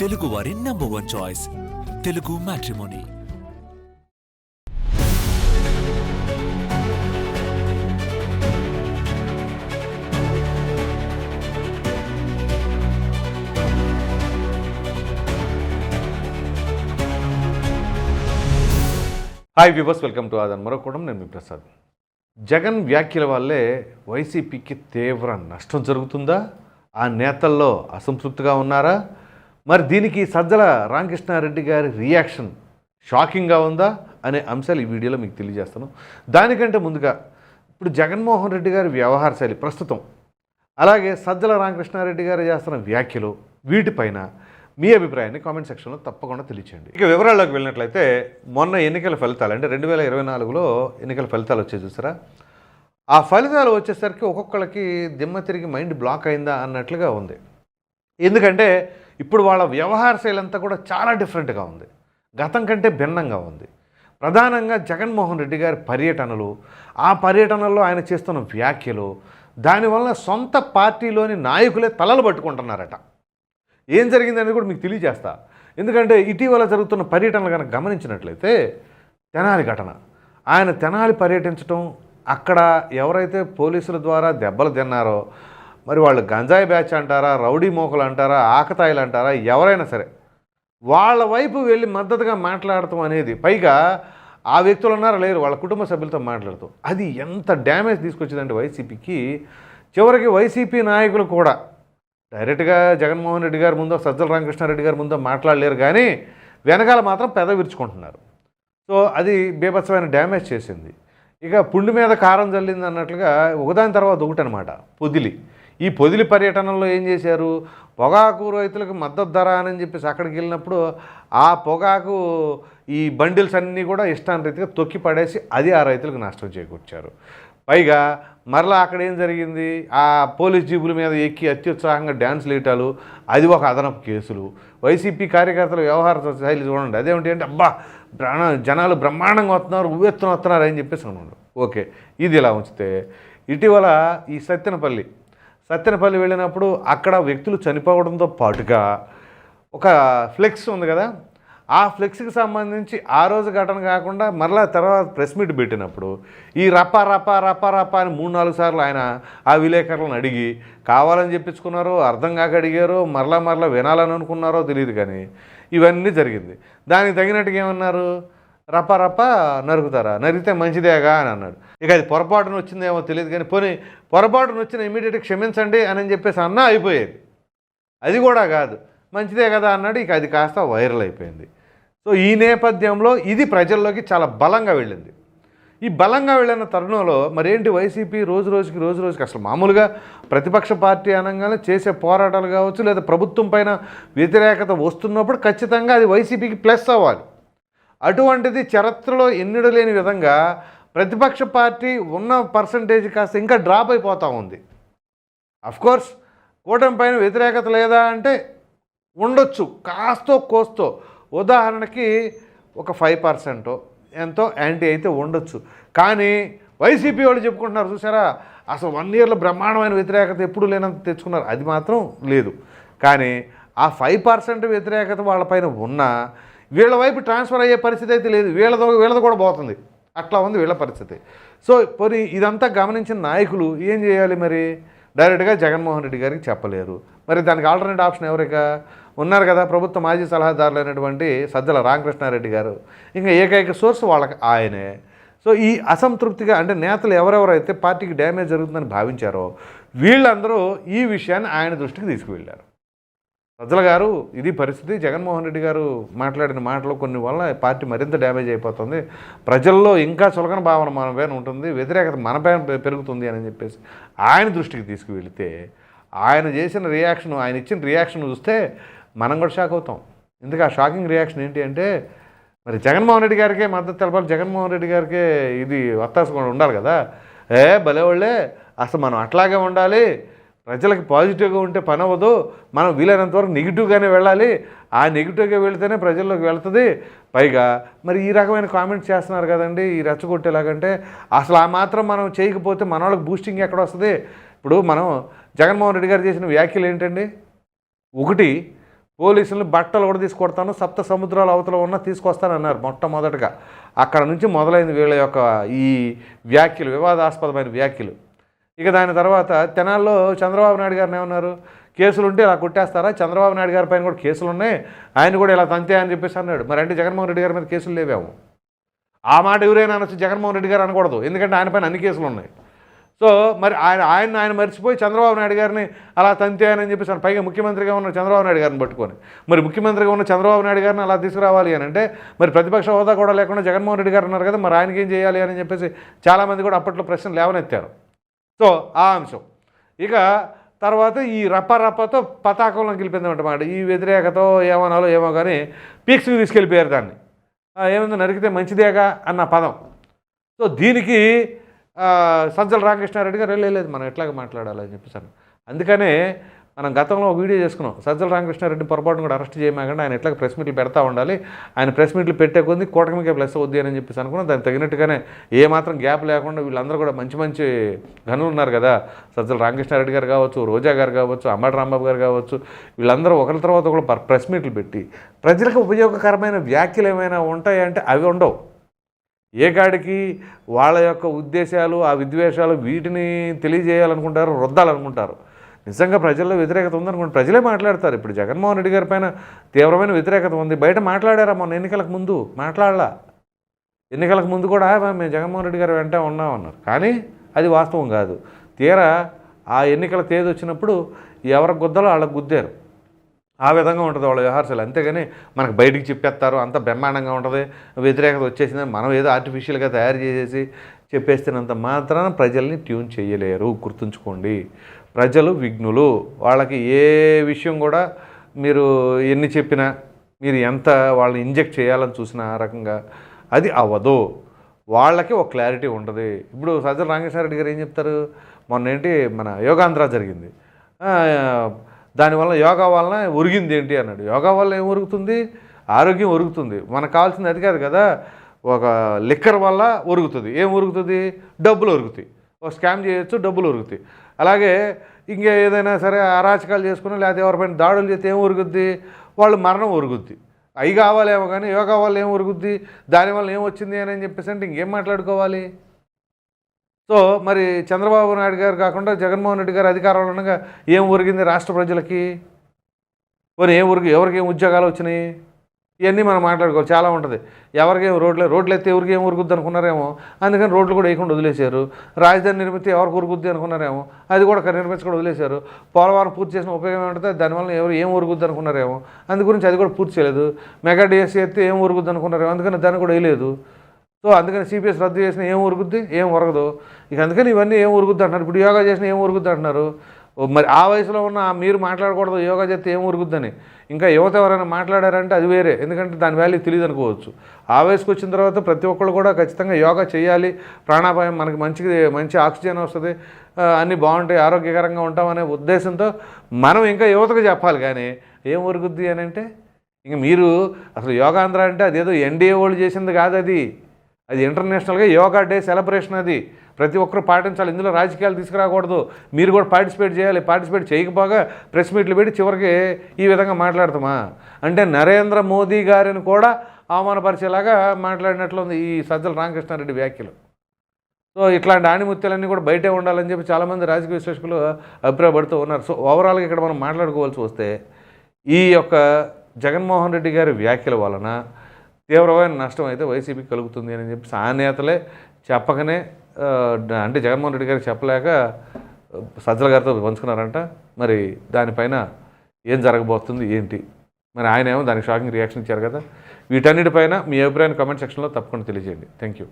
తెలుగు వారి number one choice Telugu matrimony hi viewers welcome to Aadhan మరొకడం నేను మీ ప్రసాద్. జగన్ వ్యాఖ్యల వల్లే వైసీపీకి తీవ్ర నష్టం జరుగుతుందా? ఆ నేతల్లో అసంతృప్తిగా ఉన్నారా? మరి దీనికి సజ్జల రామకృష్ణారెడ్డి గారి రియాక్షన్ షాకింగ్గా ఉందా అనే అంశాలు ఈ వీడియోలో మీకు తెలియజేస్తాను. దానికంటే ముందుగా ఇప్పుడు జగన్మోహన్ రెడ్డి గారి వ్యవహార శైలి ప్రస్తుతం. అలాగే సజ్జల రామకృష్ణారెడ్డి గారు చేస్తున్న వ్యాఖ్యలు వీటిపైన మీ అభిప్రాయాన్ని కామెంట్ సెక్షన్లో తప్పకుండా తెలియచేయండి. ఇక వివరాల్లోకి వెళ్ళినట్లయితే మొన్న ఎన్నికల ఫలితాలు అంటే రెండు వేల ఇరవై నాలుగులో ఎన్నికల ఫలితాలు వచ్చే చూసారా? ఆ ఫలితాలు వచ్చేసరికి ఒక్కొక్కళ్ళకి దిమ్మ తిరిగి మైండ్ బ్లాక్ అయిందా అన్నట్లుగా ఉంది. ఎందుకంటే ఇప్పుడు వాళ్ళ వ్యవహార శైలి అంతా కూడా చాలా డిఫరెంట్గా ఉంది. గతం కంటే భిన్నంగా ఉంది. ప్రధానంగా జగన్మోహన్ రెడ్డి గారి పర్యటనలు ఆ పర్యటనలో ఆయన చేస్తున్న వ్యాఖ్యలు దానివల్ల సొంత పార్టీలోని నాయకులే తలలు పట్టుకుంటున్నారట. ఏం జరిగిందనేది కూడా మీకు తెలియజేస్తా. ఎందుకంటే ఇటీవల జరుగుతున్న పర్యటనలు కనుక గమనించినట్లయితే తెనాలి ఘటన. ఆయన తెనాలి పర్యటించడం అక్కడ ఎవరైతే పోలీసుల ద్వారా దెబ్బలు తిన్నారో మరి వాళ్ళు గంజాయి బ్యాచ్ అంటారా రౌడీ మోకలు అంటారా ఆకతాయిలు అంటారా ఎవరైనా సరే వాళ్ళ వైపు వెళ్ళి మద్దతుగా మాట్లాడటం అనేది పైగా ఆ వ్యక్తులు ఉన్నారా లేరు వాళ్ళ కుటుంబ సభ్యులతో మాట్లాడుతూ అది ఎంత డ్యామేజ్ తీసుకొచ్చిందంటే వైసీపీకి చివరికి వైసీపీ నాయకులు కూడా డైరెక్ట్గా జగన్మోహన్ రెడ్డి గారి ముందో సజ్జల రామకృష్ణారెడ్డి గారి ముందో మాట్లాడలేరు కానీ వెనకాల మాత్రం పెద విరుచుకుంటున్నారు. సో అది బీభత్సమైన డ్యామేజ్ చేసింది. ఇక పుండి మీద కారం చల్లింది అన్నట్లుగా ఒకదాని తర్వాత ఒకటి అనమాట పొదిలి. ఈ పొదిలి పర్యటనలో ఏం చేశారు? పొగాకు రైతులకు మద్దతు ధర అని చెప్పేసి అక్కడికి వెళ్ళినప్పుడు ఆ పొగాకు ఈ బండిల్స్ అన్నీ కూడా ఇష్టాన్ని రీతిగా తొక్కి పడేసి అది ఆ రైతులకు నష్టం చేకూర్చారు. పైగా మరలా అక్కడ ఏం జరిగింది? ఆ పోలీస్ జీబుల మీద ఎక్కి అత్యుత్సాహంగా డ్యాన్స్ లేటాలు అది ఒక అదనపు కేసులు. వైసీపీ కార్యకర్తల వ్యవహార శైలి చూడండి. అదేమిటి అంటే అబ్బా ప్రాణ జనాలు బ్రహ్మాండంగా వస్తున్నారు ఉవ్వెత్తున వస్తున్నారు అని చెప్పేసి అనుకోండి ఓకే ఇది ఇలా ఉంచితే ఇటీవల ఈ సత్తెనపల్లి సత్తెనపల్లి వెళ్ళినప్పుడు అక్కడ వ్యక్తులు చనిపోవడంతో పాటుగా ఒక ఫ్లెక్స్ ఉంది కదా ఆ ఫ్లెక్స్కి సంబంధించి ఆ రోజు ఘటన కాకుండా మరలా తర్వాత ప్రెస్ మీట్ పెట్టినప్పుడు ఈ రప్ప రప్ప రప్ప రప్ప అని మూడు నాలుగు సార్లు ఆయన ఆ విలేకరులను అడిగి కావాలని చెప్పించుకున్నారో అర్థం కాక అడిగారో మరలా మరలా వినాలని అనుకున్నారో తెలియదు కానీ ఇవన్నీ జరిగింది. దానికి తగినట్టుగా ఏమన్నారు? రప్ప రప్ప నరుకుతారా నరికితే మంచిదేగా అని అన్నాడు. ఇక అది పొరపాటున వచ్చిందేమో తెలియదు కానీ పోనీ పొరపాటున వచ్చిన ఇమీడియట్గా క్షమించండి అని చెప్పేసి అన్నా అయిపోయేది. అది కూడా కాదు. మంచిదే కదా అన్నాడు. ఇక అది కాస్త వైరల్ అయిపోయింది. సో ఈ నేపథ్యంలో ఇది ప్రజల్లోకి చాలా బలంగా వెళ్ళింది. ఈ బలంగా వెళ్ళిన తరుణంలో మరేంటి వైసీపీ రోజు రోజుకి రోజు రోజుకి అసలు మామూలుగా ప్రతిపక్ష పార్టీ అనగానే చేసే పోరాటాలు కావచ్చు లేదా ప్రభుత్వం పైన వ్యతిరేకత వస్తున్నప్పుడు ఖచ్చితంగా అది వైసీపీకి ప్లస్ అవ్వాలి. అటువంటిది చరిత్రలో ఎన్నిడు లేని విధంగా ప్రతిపక్ష పార్టీ ఉన్న పర్సంటేజ్ కాస్త ఇంకా డ్రాప్ అయిపోతూ ఉంది. అఫ్కోర్స్ కూటమి పైన వ్యతిరేకత లేదా అంటే ఉండొచ్చు కాస్తో కోస్తో. ఉదాహరణకి ఒక ఫైవ్ పర్సెంట్ ఎంతో యాంటీ అయితే ఉండొచ్చు. కానీ వైసీపీ వాళ్ళు చెప్పుకుంటున్నారు చూసారా? అసలు వన్ ఇయర్లో బ్రహ్మాండమైన వ్యతిరేకత ఎప్పుడు లేనంత తెచ్చుకున్నారు. అది మాత్రం లేదు. కానీ ఆ ఫైవ్ పర్సెంట్ వ్యతిరేకత వాళ్ళపైన ఉన్నా వీళ్ళ వైపు ట్రాన్స్ఫర్ అయ్యే పరిస్థితి అయితే లేదు. వీళ్ళతో వీళ్ళది కూడా పోతుంది. అట్లా ఉంది వీళ్ళ పరిస్థితి. సో పోనీ ఇదంతా గమనించిన నాయకులు ఏం చేయాలి మరి? డైరెక్ట్గా జగన్మోహన్ రెడ్డి గారికి చెప్పలేరు. మరి దానికి ఆల్టర్నేట్ ఆప్షన్ ఎవరిక ఉన్నారు కదా ప్రభుత్వ మాజీ సలహాదారులు అయినటువంటి సజ్జల రామకృష్ణారెడ్డి గారు. ఇంకా ఏకైక సోర్స్ వాళ్ళకి ఆయనే. సో ఈ అసంతృప్తిగా అంటే నేతలు ఎవరెవరైతే పార్టీకి డ్యామేజ్ జరుగుతుందని భావించారో వీళ్ళందరూ ఈ విషయాన్ని ఆయన దృష్టికి తీసుకువెళ్ళారు. సజ్జల గారు ఇది పరిస్థితి. జగన్మోహన్ రెడ్డి గారు మాట్లాడిన మాటలు కొన్ని వల్ల పార్టీ మరింత డ్యామేజ్ అయిపోతుంది. ప్రజల్లో ఇంకా చులకన భావన మన పైన ఉంటుంది. వ్యతిరేకత మన పైన పెరుగుతుంది అని చెప్పేసి ఆయన దృష్టికి తీసుకువెళితే ఆయన చేసిన రియాక్షన్ ఆయన ఇచ్చిన రియాక్షన్ చూస్తే మనం కూడా షాక్ అవుతాం. ఎందుకు ఆ షాకింగ్ రియాక్షన్ ఏంటి అంటే మరి జగన్మోహన్ రెడ్డి గారికే మద్దతు తెలపాలి. జగన్మోహన్ రెడ్డి గారికే ఇది వత్తాసు ఉండాలి కదా. ఏ భలేవాళ్ళే అసలు మనం అట్లాగే ఉండాలి. ప్రజలకు పాజిటివ్గా ఉంటే పని అవ్వదు. మనం వీలైనంత వరకు నెగిటివ్గానే వెళ్ళాలి. ఆ నెగిటివ్గా వెళితేనే ప్రజల్లోకి వెళ్తుంది. పైగా మరి ఈ రకమైన కామెంట్స్ చేస్తున్నారు కదండి ఈ రెచ్చగొట్టేలాగంటే అసలు ఆ మాత్రం మనం చేయకపోతే మన వాళ్ళకి బూస్టింగ్ ఎక్కడ వస్తుంది? ఇప్పుడు మనం జగన్మోహన్ రెడ్డి గారు చేసిన వ్యాఖ్యలు ఏంటండి? ఒకటి పోలీసులను బట్టలు కూడా తీసుకొడతాను సప్త సముద్రాల అవతల ఉన్న తీసుకొస్తానన్నారు మొట్టమొదటగా. అక్కడ నుంచి మొదలైంది వీళ్ళ యొక్క ఈ వ్యాఖ్యలు వివాదాస్పదమైన వ్యాఖ్యలు. ఇక దాని తర్వాత తెనాల్లో చంద్రబాబు నాయుడు గారిని ఏమన్నారు? కేసులు ఉంటే ఇలా కొట్టేస్తారా? చంద్రబాబు నాయుడు గారి పైన కూడా కేసులు ఉన్నాయి ఆయన కూడా ఇలా తంతే అని చెప్పేసి అన్నాడు. మరి అంటే జగన్మోహన్ రెడ్డి గారి మీద కేసులు లేవేమో? ఆ మాట ఎవరైనా అనొచ్చు. జగన్మోహన్ రెడ్డి గారు అనకూడదు. ఎందుకంటే ఆయన పైన అన్ని కేసులు ఉన్నాయి. సో మరి ఆయన ఆయన ఆయన మర్చిపోయి చంద్రబాబు నాయుడు గారిని అలా తంతే అని చెప్పేసి పైగా ముఖ్యమంత్రిగా ఉన్న చంద్రబాబు నాయుడు గారిని పట్టుకొని. మరి ముఖ్యమంత్రిగా ఉన్న చంద్రబాబు నాయుడు గారిని అలా తీసుకురావాలి అని అంటే మరి ప్రతిపక్ష హోదా కూడా లేకుండా జగన్మోహన్ రెడ్డి గారు ఉన్నారు కదా మరి ఆయనకి ఏం చేయాలి అని చెప్పేసి చాలామంది కూడా అప్పట్లో ప్రశ్నలు లేవనెత్తారు. సో ఆ అంశం. ఇక తర్వాత ఈ రప్ప రప్పతో పతాకంలో గెలిపిందన్నమాట ఈ వ్యతిరేకతో ఏమనాలో ఏమో కానీ పీక్స్కి తీసుకెళ్ళిపోయారు దాన్ని. ఆ, ఏముంది నరికితే మంచిదేగా అన్న పదం. సో దీనికి సంచల సజ్జల రామకృష్ణారెడ్డి గారు లేదు మనం ఎట్లాగ మాట్లాడాలని చెప్పేసాను అందుకనే మనం గతంలో వీడియో చేసుకున్నాం. సజ్జల రామకృష్ణారెడ్డి పొరపాటును కూడా అరెస్ట్ చేయమాకండి ఆయన ఎట్లా ప్రెస్ మీట్లు పెడతా ఉండాలి ఆయన ప్రెస్ మీట్లు పెట్టే కొద్ది కూటమికే ప్లస్ అవుద్ది అని చెప్పేసి అనుకున్నాం. దానికి తగినట్టుగానే ఏ మాత్రం గ్యాప్ లేకుండా వీళ్ళందరూ కూడా మంచి మంచి గనులు ఉన్నారు కదా. సజ్జల రామకృష్ణారెడ్డి గారు కావచ్చు రోజా గారు కావచ్చు అమ్మడి రాంబాబు గారు కావచ్చు వీళ్ళందరూ ఒకరి తర్వాత ఒకరు ప్రెస్ మీట్లు పెట్టి ప్రజలకు ఉపయోగకరమైన వ్యాఖ్యలు ఏమైనా ఉంటాయంటే అవి ఉండవు. ఏ కాడికి వాళ్ళ యొక్క ఉద్దేశాలు ఆ విద్వేషాలు వీటిని తెలియజేయాలనుకుంటారు రుద్దాలనుకుంటారు. నిజంగా ప్రజల్లో వ్యతిరేకత ఉందనుకోండి ప్రజలే మాట్లాడతారు. ఇప్పుడు జగన్మోహన్ రెడ్డి గారి పైన తీవ్రమైన వ్యతిరేకత ఉంది. బయట మాట్లాడారా? మొన్న ఎన్నికలకు ముందు మాట్లాడలా. ఎన్నికలకు ముందు కూడా మేము జగన్మోహన్ రెడ్డి గారు వెంట ఉన్నామన్నారు కానీ అది వాస్తవం కాదు. తీరా ఆ ఎన్నికల తేదీ వచ్చినప్పుడు ఎవరి గుద్దలో వాళ్ళకు గుద్దారు. ఆ విధంగా ఉంటుంది వాళ్ళ వ్యవహారాలు అంతేగాని మనకు బయటికి చెప్పేస్తారు. అంత బ్రహ్మాండంగా ఉంటుంది. వ్యతిరేకత వచ్చేసిందని మనం ఏదో ఆర్టిఫిషియల్గా తయారు చేసేసి చెప్పేస్తున్నంత మాత్రాన ప్రజల్ని ట్యూన్ చేయలేరు. గుర్తుంచుకోండి. ప్రజలు విఘ్నులు. వాళ్ళకి ఏ విషయం కూడా మీరు ఎన్ని చెప్పినా మీరు ఎంత వాళ్ళని ఇంజెక్ట్ చేయాలని చూసిన ఆ రకంగా అది అవ్వదు. వాళ్ళకి ఒక క్లారిటీ ఉంటుంది. ఇప్పుడు సజ్జల రామకృష్ణారెడ్డి గారు ఏం చెప్తారు? మొన్న ఏంటి మన యోగాంధ్ర జరిగింది. దానివల్ల యోగా వలన ఒరిగింది ఏంటి అన్నాడు. యోగా వల్ల ఏం ఉరుగుతుంది ఆరోగ్యం ఒరుగుతుంది. మనకు కావాల్సింది అది కాదు కదా. ఒక లిక్కర్ వల్ల ఉరుగుతుంది ఏం ఉరుగుతుంది డబ్బులు ఉరుగుతాయి ఒక స్కామ్ చేయొచ్చు డబ్బులు ఉరుగుతాయి అలాగే ఇంకా ఏదైనా సరే అరాచకాలు చేసుకుని లేకపోతే ఎవరిపైన దాడులు చేస్తే ఏం ఉరుగుద్ది వాళ్ళు మరణం ఉరుగుద్ది అవి కావాలేమో కానీ యోగా వల్ల ఏం ఉరుగుద్ది దానివల్ల ఏం వచ్చింది అని చెప్పేసి అంటే ఇంకేం మాట్లాడుకోవాలి? సో మరి చంద్రబాబు నాయుడు గారు కాకుండా జగన్మోహన్ రెడ్డి గారు అధికారంలో ఉండగా ఏం ఉరిగింది రాష్ట్ర ప్రజలకి? మరి ఏం ఉరిగి ఎవరికి ఏం ఉద్యోగాలు వచ్చినాయి? ఇవన్నీ మనం మాట్లాడుకోవాలి. చాలా ఉంటుంది. ఎవరికి ఏం రోడ్లు రోడ్లు ఎత్తే ఎవరికి ఏం ఉరుగుద్ది అనుకున్నారేమో? అందుకని రోడ్లు కూడా వేయకుండా వదిలేశారు. రాజధాని నిర్మితే ఎవరికి ఉరుగుద్ది అనుకున్నారేమో? అది కూడా నిర్మించకుండా వదిలేశారు. పోలవరం పూర్తి చేసిన ఉపయోగం ఏమంటుంది? దానివల్ల ఎవరు ఏం ఉరుగుద్ది అనుకున్నారేమో? అందు గురించి అది కూడా పూర్తి చేయలేదు. మెగా డిఎస్సీ ఎత్తే ఏం ఉరుగుద్ది అనుకున్నారేమో? అందుకని దాన్ని కూడా వేయలేదు. సో అందుకని సిపిఎస్ రద్దు చేసిన ఏం ఉరుగుద్ది ఏం ఉరగదు ఇక అందుకని ఇవన్నీ ఏం ఉరుగుద్ది అంటున్నారు. ఇప్పుడు యోగా చేసిన ఏం ఉరుగుద్ది అంటున్నారు? మరి ఆ వయసులో ఉన్న మీరు మాట్లాడకూడదు యోగా చేస్తే ఏం ఉరుగుద్దని ఇంకా యువత ఎవరైనా మాట్లాడారంటే అది వేరే ఎందుకంటే దాని వాల్యూ తెలియదు అనుకోవచ్చు. ఆ వయసుకు వచ్చిన తర్వాత ప్రతి ఒక్కళ్ళు కూడా ఖచ్చితంగా యోగా చేయాలి ప్రాణాపాయం మనకి మంచిది మంచి ఆక్సిజన్ వస్తుంది అన్నీ బాగుంటాయి ఆరోగ్యకరంగా ఉంటామనే ఉద్దేశంతో మనం ఇంకా యువతకు చెప్పాలి కానీ ఏం ఉరుగుద్ది అని అంటే ఇంక మీరు అసలు యోగాంధ్ర అంటే అదేదో ఎన్డీఏ వాళ్ళు చేసింది కాదు అది. అది ఇంటర్నేషనల్గా యోగా డే సెలబ్రేషన్ అది. ప్రతి ఒక్కరు పాటించాలి. ఇందులో రాజకీయాలు తీసుకురాకూడదు. మీరు కూడా పార్టిసిపేట్ చేయాలి. పార్టిసిపేట్ చేయకపోగా ప్రెస్ మీట్లు పెట్టి చివరికి ఈ విధంగా మాట్లాడతామా? అంటే నరేంద్ర మోదీ గారిని కూడా అవమానపరిచేలాగా మాట్లాడినట్లుంది ఈ సజ్జల రామకృష్ణారెడ్డి వ్యాఖ్యలు. సో ఇట్లాంటి ఆణిముత్యాలన్నీ కూడా బయటే ఉండాలని చెప్పి చాలామంది రాజకీయ విశ్లేషకులు అభిప్రాయపడుతూ ఉన్నారు. సో ఓవరాల్గా ఇక్కడ మనం మాట్లాడుకోవాల్సి వస్తే ఈ యొక్క జగన్మోహన్ రెడ్డి గారి వ్యాఖ్యల వలన తీవ్రమైన నష్టం అయితే వైసీపీకి కలుగుతుంది అని చెప్పి ఆ నేతలే చెప్పకనే అంటే జగన్మోహన్ రెడ్డి గారికి చెప్పలేక సజ్జల గారితో పంచుకున్నారంట. మరి దానిపైన ఏం జరగబోతుంది ఏంటి? మరి ఆయన ఏమో దానికి షాకింగ్ రియాక్షన్ ఇచ్చారు కదా. వీటన్నిటిపైన మీ అభిప్రాయాన్ని కామెంట్ సెక్షన్లో తప్పకుండా తెలియజేయండి. Thank you